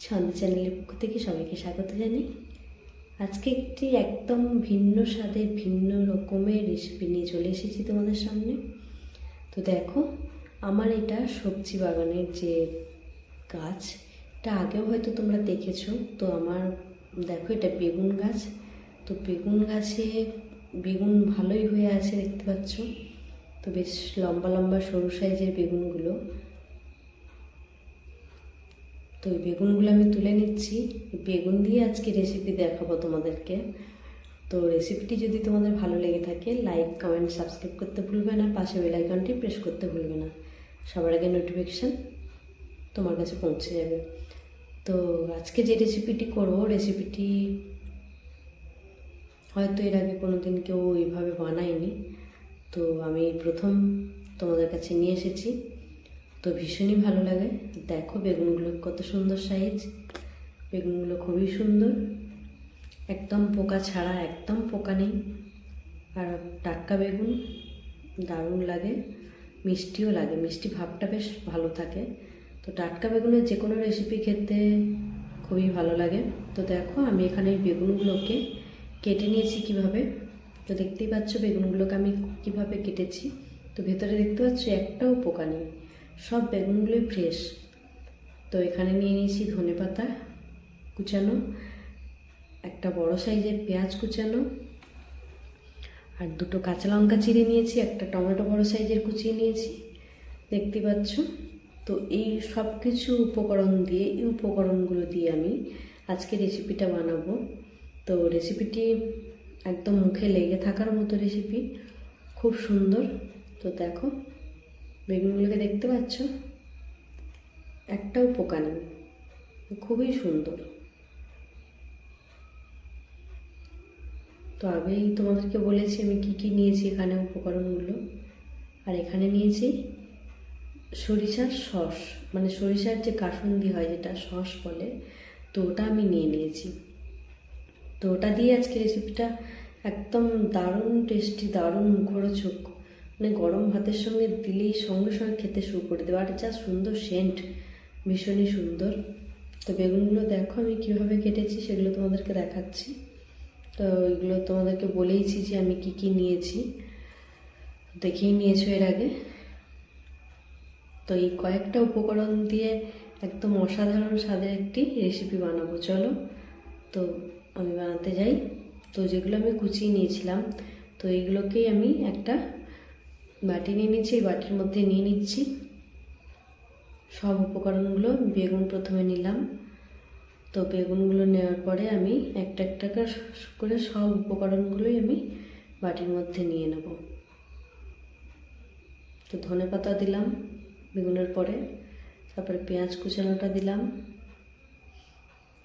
ছন্দ চ্যানেলের পক্ষ থেকে সবাইকে স্বাগত জানাই। আজকে একটি একদম ভিন্ন স্বাদের ভিন্ন রকমের রেসিপি নিয়ে চলে এসেছি তোমাদের সামনে। তো দেখো, আমার এটা সবজি বাগানের যে গাছ, এটা আগেও হয়তো তোমরা দেখেছ। তো আমার, দেখো এটা বেগুন গাছ। তো বেগুন গাছে বেগুন ভালোই হয়ে আছে, দেখতে পাচ্ছ। তো বেশ লম্বা লম্বা সরু সাইজের বেগুনগুলো। তো ওই বেগুনগুলো আমি তুলে নিচ্ছি। বেগুন দিয়ে আজকে রেসিপি দেখাবো তোমাদেরকে। তো রেসিপিটি যদি তোমাদের ভালো লেগে থাকে লাইক কমেন্ট সাবস্ক্রাইব করতে ভুলবে না, পাশে বেল আইকনটি প্রেস করতে ভুলবে না। সবার আগে নোটিফিকেশান তোমার কাছে পৌঁছে যাবে। তো আজকে যে রেসিপিটি করব রেসিপিটি হয়তো এর আগে কোনো দিন কেউ এইভাবে বানায়নি। তো আমি প্রথম তোমাদের কাছে নিয়ে এসেছি। তো ভীষণই ভালো লাগে। দেখো বেগুনগুলো কত সুন্দর সাইজ বেগুনগুলো খুবই সুন্দর। একদম পোকা ছাড়া, একদম পোকা নেই। আর টাটকা বেগুন দারুণ লাগে। মিষ্টিও লাগে। মিষ্টি ভাবটা বেশ ভালো থাকে। তো টাটকা বেগুনের যে কোনো রেসিপি খেতে খুবই ভালো লাগে। তো দেখো আমি এখানে বেগুনগুলোকে কেটে নিয়েছি কীভাবে। তো দেখতেই পাচ্ছ বেগুনগুলোকে আমি কীভাবে কেটেছি। তো ভেতরে দেখতে পাচ্ছ একটাও পোকা নেই। সব বেগুনগুলোই ফ্রেশ তো এখানে নিয়ে নিয়েছি ধনে পাতা কুচানো, একটা বড় সাইজের পেঁয়াজ কুচানো, আর দুটো কাঁচা লঙ্কা চিড়ে নিয়েছি, একটা টমেটো বড় সাইজের কুচিয়ে নিয়েছি। দেখতে পাচ্ছ? তো এই সব কিছু উপকরণ দিয়ে, এই উপকরণগুলো দিয়ে আমি আজকে রেসিপিটা বানাবো। তো রেসিপিটি একদম মুখে লেগে থাকার মতো রেসিপি খুব সুন্দর। তো দেখো বেগুনগুলোকে দেখতে পাচ্ছ? একটাও পোকা নেই। খুবই সুন্দর। তো আগেই তোমাদেরকে বলেছি আমি কি কি নিয়েছি এখানে উপকরণগুলো। আর এখানে নিয়েছি সরিষার সস মানে সরিষার যে কাসুন্দি হয় যেটা সস বলে, তো ওটা আমি নিয়ে নিয়েছি। তো ওটা দিয়ে আজকে রেসিপিটা একদম দারুণ টেস্টি দারুণ মুখরোচক। মানে গরম ভাতের সঙ্গে দিলেই সঙ্গে সঙ্গে খেতে শুরু করে দেবো। আর যা সুন্দর সেন্ট ভীষণই সুন্দর। তো বেগুনগুলো দেখো আমি কীভাবে কেটেছি, সেগুলো তোমাদেরকে দেখাচ্ছি। তো এগুলো তোমাদেরকে বলেইছি যে আমি কি কি নিয়েছি। দেখেই নিয়েছো এর আগে। তো এই কয়েকটা উপকরণ দিয়ে একদম অসাধারণ স্বাদের একটি রেসিপি বানাবো, চলো। তো আমি বানাতে যাই। তো যেগুলো আমি কুচিয়ে নিয়েছিলাম, তো এইগুলোকেই আমি একটা বাটি নিয়ে নিচ্ছি, এই বাটির মধ্যে নিয়ে নিচ্ছি। সব উপকরণগুলো বেগুন প্রথমে নিলাম। তো বেগুনগুলো নেওয়ার পরে আমি একটা একটা করে সব উপকরণগুলোই আমি বাটির মধ্যে নিয়ে নেব। তো ধনে পাতা দিলাম বেগুনের পরে, তারপরে পেঁয়াজ কুচানোটা দিলাম।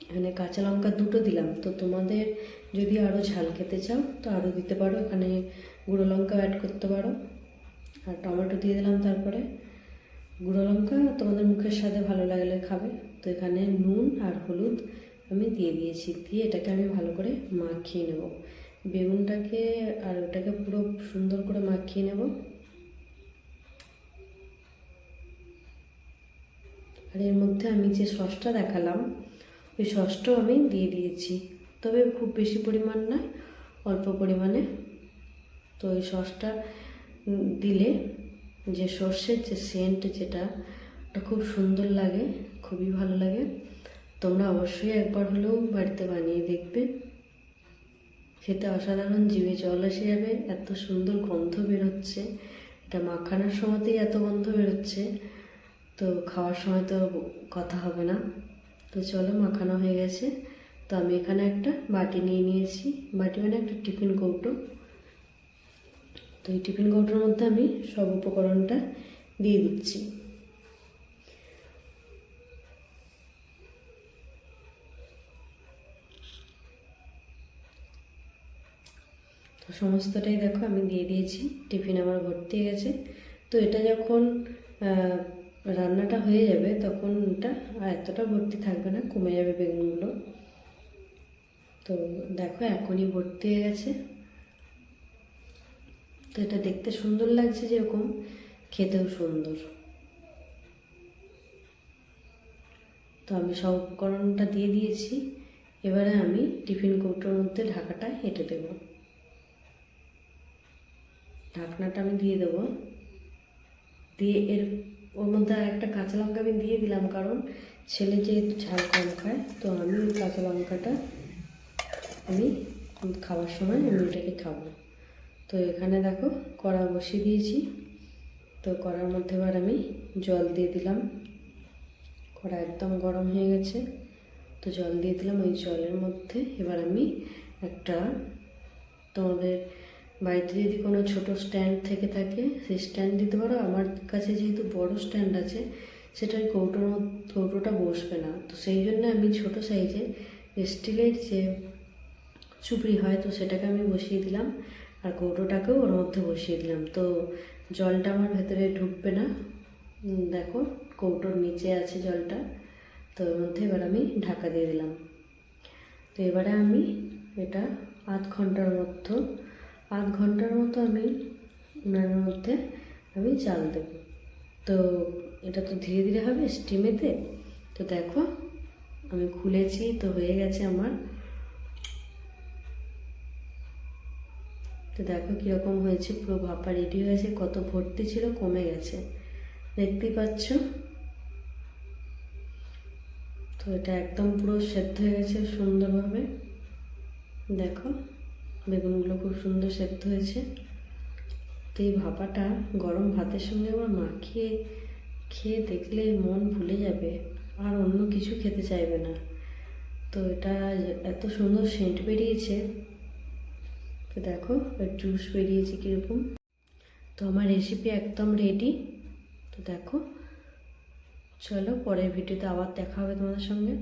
এখানে কাঁচা লঙ্কা দুটো দিলাম। তো তোমাদের যদি আরও ঝাল খেতে চাও, তো আরও দিতে পারো। এখানে গুঁড়ো লঙ্কা অ্যাড করতে পারো। আর টমেটো দিয়ে দিলাম তারপরে গুঁড়ো লঙ্কা। তোমাদের মুখের সাথে ভালো লাগলে খাবে। তো এখানে নুন আর হলুদ আমি দিয়ে দিয়েছি। দিয়ে এটাকে আমি ভালো করে মাখিয়ে নেব। বেগুনটাকে আর ওটাকে পুরো সুন্দর করে মাখিয়ে নেব। আর এর মধ্যে আমি যে সসটা দেখালাম, ওই সসটাও আমি দিয়ে দিয়েছি। তবে খুব বেশি পরিমাণ নয়, অল্প পরিমাণে। তো ওই সসটা দিলে যে সর্ষের যে সেন্ট যেটা, ওটা খুব সুন্দর লাগে, খুবই ভালো লাগে। তোমরা অবশ্যই একবার হলেও বাড়িতে বানিয়ে দেখবে। খেতে অসাধারণ জিভে জল এসে যাবে, এত সুন্দর গন্ধ বেরোচ্ছে। এটা মাখানোর সময়তেই এত গন্ধ বেরোচ্ছে। তো খাওয়ার সময় তো কথা হবে না। তো চলো, মাখানো হয়ে গেছে। তো আমি এখানে একটা বাটি নিয়ে নিয়েছি। বাটি মানে একটা টিফিন কৌটো। তো এই টিফিন কৌটোর মধ্যে আমি সব উপকরণটা দিয়ে দিচ্ছি। তো সমস্তটাই দেখো, আমি দিয়ে দিয়েছি। টিফিন আমার ভর্তি গেছে। তো এটা যখন রান্নাটা হয়ে যাবে, তখন এটা আর এতটা ভর্তি থাকবে না, কমে যাবে বেগুনগুলো। তো দেখো, এখনই ভর্তি হয়ে গেছে। তো এটা দেখতে সুন্দর লাগছে যেরকম, খেতেও সুন্দর। তো আমি সব উপকরণটা দিয়ে দিয়েছি, এবারে আমি টিফিন কৌটোর মধ্যে ঢাকাটা হেঁটে দেব। ঢাকনাটা আমি দিয়ে দেবো। দিয়ে এর, ওর মধ্যে আর একটা কাঁচা লঙ্কা আমি দিয়ে দিলাম, কারণ ছেলে যেহেতু ঝাল কম খায়, তো আমি ওই কাঁচা লঙ্কাটা আমি খাওয়ার সময় আমি এটাকে খাব। তো এখানে দেখো কড়া বসিয়ে দিয়েছি। তো কড়ার মধ্যে এবার আমি জল দিয়ে দিলাম। কড়া একদম গরম হয়ে গেছে। তো জল দিয়ে দিলাম। ওই জলের মধ্যে এবার আমি একটা তোমাদের বাড়িতে যদি কোনো ছোট স্ট্যান্ড থেকে থাকে, সেই স্ট্যান্ড দিতে পারো। আমার কাছে যেহেতু বড় স্ট্যান্ড আছে, সেটা ওই কৌটোর কৌটোটা বসবে না। তো সেই জন্য আমি ছোট সাইজে স্টিলের যে চুপড়ি হয়, তো সেটাকে আমি বসিয়ে দিলাম। আর কৌটোটাকেও ওর মধ্যে বসিয়ে দিলাম। তো জলটা আমার ভেতরে ঢুকবে না। দেখো, কৌটোর নিচে আছে জলটা। তো ওর মধ্যে এবার আমি ঢাকা দিয়ে দিলাম। তো এবারে আমি এটা আধ ঘণ্টার মতো, আধ ঘণ্টার মতো আমি উনানের মধ্যে আমি চাল দেব। তো এটা তো ধীরে ধীরে হবে স্টিমেতে তো দেখো, আমি খুলেছি, তো হয়ে গেছে আমার তো দেখো কীরকম হয়েছে, পুরো ভাপা রেডি হয়েছে, কত ভর্তি ছিল, কমে গেছে। দেখতেই পাচ্ছ? তো এটা একদম পুরো সেদ্ধ হয়ে গেছে সুন্দরভাবে। দেখো, বেগুনগুলো খুব সুন্দর সেদ্ধ হয়েছে। তো এই ভাপাটা গরম ভাতের সঙ্গে আবার মাখিয়ে, খেয়ে দেখলে মন ভুলে যাবে, আর অন্য কিছু খেতে চাইবে না। তো এটা এত সুন্দর সেন্ট বেরিয়েছে তো দেখো এর জুস বেরিয়েছে কীরকম। তো আমার রেসিপি একদম রেডি তো দেখো, চলো পরের ভিডিওতে আবার দেখা হবে তোমাদের সঙ্গে।